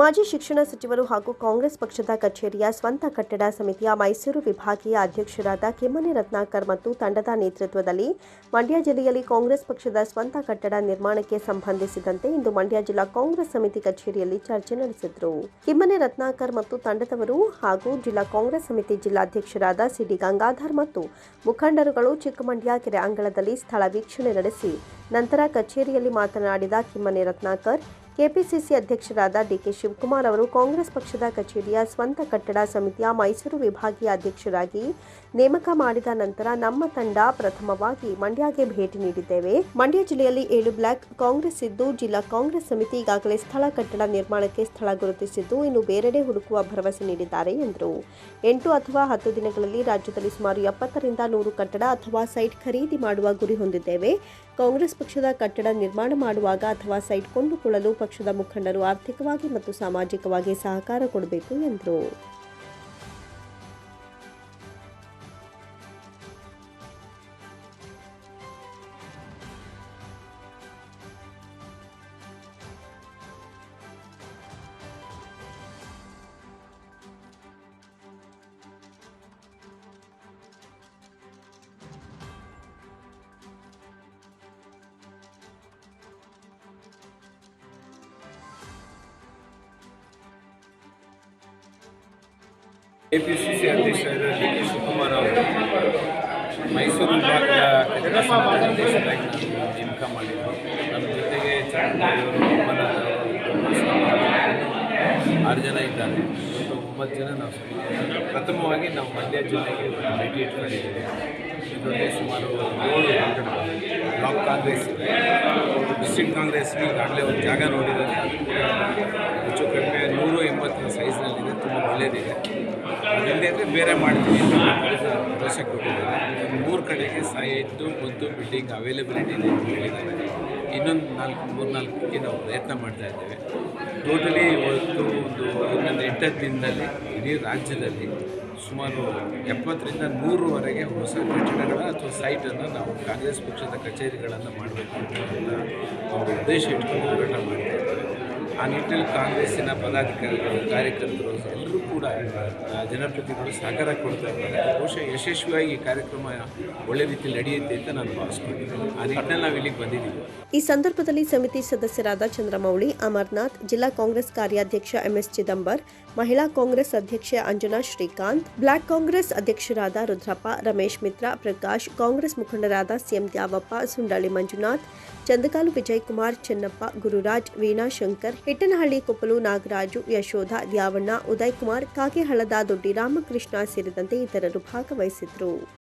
ಮಾಜಿ ಶಿಕ್ಷಣ ಸಚಿವರು ಹಾಗೂ ಕಾಂಗ್ರೆಸ್ ಪಕ್ಷದ ಕಚೇರಿಯ ಸ್ವಂತ ಕಟ್ಟಡ ಸಮಿತಿಯ ಮೈಸೂರು ವಿಭಾಗೀಯ ಅಧ್ಯಕ್ಷರಾದ ಕಿಮ್ಮನೆ ರತ್ನಾಕರ್ ಮತ್ತು ತಂಡದ ನೇತೃತ್ವದಲ್ಲಿ ಮಂಡ್ಯ ಜಿಲ್ಲೆಯಲ್ಲಿ ಕಾಂಗ್ರೆಸ್ ಪಕ್ಷದ ಸ್ವಂತ ಕಟ್ಟಡ ನಿರ್ಮಾಣಕ್ಕೆ ಸಂಬಂಧಿಸಿದಂತೆ ಇಂದು ಮಂಡ್ಯ ಜಿಲ್ಲಾ ಕಾಂಗ್ರೆಸ್ ಸಮಿತಿ ಕಚೇರಿಯಲ್ಲಿ ಚರ್ಚೆ ನಡೆಸಿದರು. ಕಿಮ್ಮನೆ ರತ್ನಾಕರ್ ಮತ್ತು ತಂಡದವರು ಹಾಗೂ ಜಿಲ್ಲಾ ಕಾಂಗ್ರೆಸ್ ಸಮಿತಿ ಜಿಲ್ಲಾಧ್ಯಕ್ಷರಾದ ಸಿಡಿ ಗಂಗಾಧರ್ ಮತ್ತು ಮುಖಂಡರುಗಳು ಚಿಕ್ಕಮಂಡ್ಯ ಕೆರೆ ಅಂಗಳದಲ್ಲಿ ಸ್ಥಳ ವೀಕ್ಷಣೆ ನಡೆಸಿ, ನಂತರ ಕಚೇರಿಯಲ್ಲಿ ಮಾತನಾಡಿದ ಕಿಮ್ಮನೆ ರತ್ನಾಕರ್ ಕೆಪಿಸಿಸಿ ಅಧ್ಯಕ್ಷರಾದ ಡಿಕೆ ಶಿವಕುಮಾರ್ ಅವರು ಕಾಂಗ್ರೆಸ್ ಪಕ್ಷದ ಕಚೇರಿಯ ಸ್ವಂತ ಕಟ್ಟಡ ಸಮಿತಿಯ ಮೈಸೂರು ವಿಭಾಗೀಯ ಅಧ್ಯಕ್ಷರಾಗಿ ನೇಮಕ ಮಾಡಿದ ನಂತರ ನಮ್ಮ ತಂಡ ಪ್ರಥಮವಾಗಿ ಮಂಡ್ಯಗೆ ಭೇಟಿ ನೀಡಿದ್ದೇವೆ. ಮಂಡ್ಯ ಜಿಲ್ಲೆಯಲ್ಲಿ ಏಳು ಬ್ಲಾಕ್ ಕಾಂಗ್ರೆಸ್ ಇದ್ದು, ಜಿಲ್ಲಾ ಕಾಂಗ್ರೆಸ್ ಸಮಿತಿ ಈಗಾಗಲೇ ಸ್ಥಳ ಕಟ್ಟಡ ನಿರ್ಮಾಣಕ್ಕೆ ಸ್ಥಳ ಗುರುತಿಸಿದ್ದು, ಇನ್ನು ಬೇರೆಡೆ ಹುಡುಕುವ ಭರವಸೆ ನೀಡಿದ್ದಾರೆ ಎಂದರು. ಎಂಟು ಅಥವಾ ಹತ್ತು ದಿನಗಳಲ್ಲಿ ರಾಜ್ಯದಲ್ಲಿ ಸುಮಾರು ಎಪ್ಪತ್ತರಿಂದ ನೂರು ಕಟ್ಟಡ ಅಥವಾ ಸೈಟ್ ಖರೀದಿ ಮಾಡುವ ಗುರಿ ಹೊಂದಿದ್ದೇವೆ. ಕಾಂಗ್ರೆಸ್ ಪಕ್ಷದ ಕಟ್ಟಡ ನಿರ್ಮಾಣ ಮಾಡುವಾಗ ಅಥವಾ ಸೈಟ್ ಕೊಂಡುಕೊಳ್ಳಲು ಪಕ್ಷದ ಮುಖಂಡರು ಆರ್ಥಿಕವಾಗಿ ಮತ್ತು ಸಾಮಾಜಿಕವಾಗಿ ಸಹಕಾರ ಕೊಡಬೇಕು ಎಂದರು. ಕೆಪಿಸಿಸಿ ಅಧ್ಯಕ್ಷರಾದ ಡಿ ಕೆ ಶಿವಕುಮಾರ್ ಅವರು ಮೈಸೂರು ವಿಭಾಗದ ಅಧ್ಯಕ್ಷರಾಗಿ ನೇಮಕ ಮಾಡಿದ್ರು. ನನ್ನ ಜೊತೆಗೆ ಆರು ಜನ ಇದ್ದಾರೆ. ಒಟ್ಟು ಒಂಬತ್ತು ಜನ ನಾವು. ಪ್ರಥಮವಾಗಿ ನಾವು ಮಂಡ್ಯ ಜಿಲ್ಲೆಗೆ ಒಂದು ಭೇಟಿ ಇಟ್ಕೊಂಡಿದ್ದೇವೆ ಇದರಲ್ಲಿ ಸುಮಾರು ಏಳು ಬ್ಲಾಕ್ ಕಾಂಗ್ರೆಸ್, ಡಿಸ್ಟ್ರಿಕ್ಟ್ ಕಾಂಗ್ರೆಸ್ಗೆ ಈಗಾಗಲೇ ಒಂದು ಜಾಗ ನೋಡಿದ್ದಾರೆ ಹೆಚ್ಚು ಕಡಿಮೆ ನೂರು ಎಂಬತ್ತರ ಸೈಜ್ನಲ್ಲಿದೆ ಬೇರೆ ಮಾಡ್ತೀವಿ ದೋಸೆ ಕೊಟ್ಟಿದ್ದಾರೆ ಮೂರು ಕಡೆಗೆ ಸೈಟು ಒಂದು ಬಿಲ್ಡಿಂಗ್ ಅವೈಲೇಬಿಲಿಟಿ ಇದೆ ಹೇಳಿದ್ದಾರೆ. ಇನ್ನೊಂದು ನಾಲ್ಕು, ಮೂರು ನಾಲ್ಕಕ್ಕೆ ನಾವು ಪ್ರಯತ್ನ ಮಾಡ್ತಾ ಇದ್ದೇವೆ. ಟೋಟಲಿ ಇವತ್ತು ಒಂದು ಇನ್ನೊಂದು ಎಂಟತ್ತು ದಿನದಲ್ಲಿ ಇಡೀ ರಾಜ್ಯದಲ್ಲಿ ಸುಮಾರು ಎಪ್ಪತ್ತರಿಂದ ನೂರುವರೆಗೆ ಹೊಸ ಕಟ್ಟಡಗಳ ಅಥವಾ ಸೈಟನ್ನು ನಾವು ಕಾಂಗ್ರೆಸ್ ಪಕ್ಷದ ಕಚೇರಿಗಳನ್ನು ಮಾಡಬೇಕು ಅಂತ ಒಂದು ಉದ್ದೇಶ ಇಟ್ಕೊಂಡು ಹೋರಾಟ ಮಾಡ್ತಾ ಆ ನಿಟ್ಟಿನಲ್ಲಿ ಕಾಂಗ್ರೆಸ್ಸಿನ ಪದಾಧಿಕಾರಿಗಳು, ಕಾರ್ಯಕರ್ತರು, ಎಲ್ಲರೂ ಕೂಡ ಜನಪ್ರತಿನಿಧಿಗಳು ಸಹಕಾರ ಕೊಡ್ತಾ ಇದ್ದಾರೆ. ಬಹುಶಃ ಯಶಸ್ವಿಯಾಗಿ ಈ ಕಾರ್ಯಕ್ರಮ ಒಳ್ಳೆ ರೀತಿಯಲ್ಲಿ ನಡೆಯುತ್ತೆ ಅಂತ ನಾನು ಭಾವಿಸ್ಕೊಂಡಿದ್ದೀನಿ ಆ ನಿಟ್ಟಿನಲ್ಲಿ ನಾವು ಇಲ್ಲಿಗೆ ಬಂದಿದ್ದೀವಿ. ಈ ಸಂದರ್ಭದಲ್ಲಿ ಸಮಿತಿ ಸದಸ್ಯರಾದ ಚಂದ್ರಮೌಳಿ, ಅಮರ್ನಾಥ್, ಜಿಲ್ಲಾ ಕಾಂಗ್ರೆಸ್ ಕಾರ್ಯಾಧ್ಯಕ್ಷ ಎಂಎಸ್ ಚಿದಂಬರ್, ಮಹಿಳಾ ಕಾಂಗ್ರೆಸ್ ಅಧ್ಯಕ್ಷೆ ಅಂಜನಾ ಶ್ರೀಕಾಂತ್, ಬ್ಲಾಕ್ ಕಾಂಗ್ರೆಸ್ ಅಧ್ಯಕ್ಷರಾದ ರುದ್ರಪ್ಪ, ರಮೇಶ್ ಮಿತ್ರ, ಪ್ರಕಾಶ್, ಕಾಂಗ್ರೆಸ್ ಮುಖಂಡರಾದ ಸಿಎಂ ದ್ಯಾವಪ್ಪ, ಸುಂಡಳ್ಳಿ ಮಂಜುನಾಥ್, ಚಂದಕಾಲು ವಿಜಯಕುಮಾರ್, ಚೆನ್ನಪ್ಪ, ಗುರುರಾಜ್, ವೀಣಾ ಶಂಕರ್ ಹಿಟ್ಟನಹಳ್ಳಿ ಕೊಪ್ಪಲು ನಾಗರಾಜು ಯಶೋಧ ದ್ಯಾವಣ್ಣ ಉದಯ್ ಕುಮಾರ್ ಕಾಗೆಹಳ್ಳದ ದೊಡ್ಡಿ ರಾಮಕೃಷ್ಣ ಸೇರಿದಂತೆ ಇತರರು ಭಾಗವಹಿಸಿದ್ರು.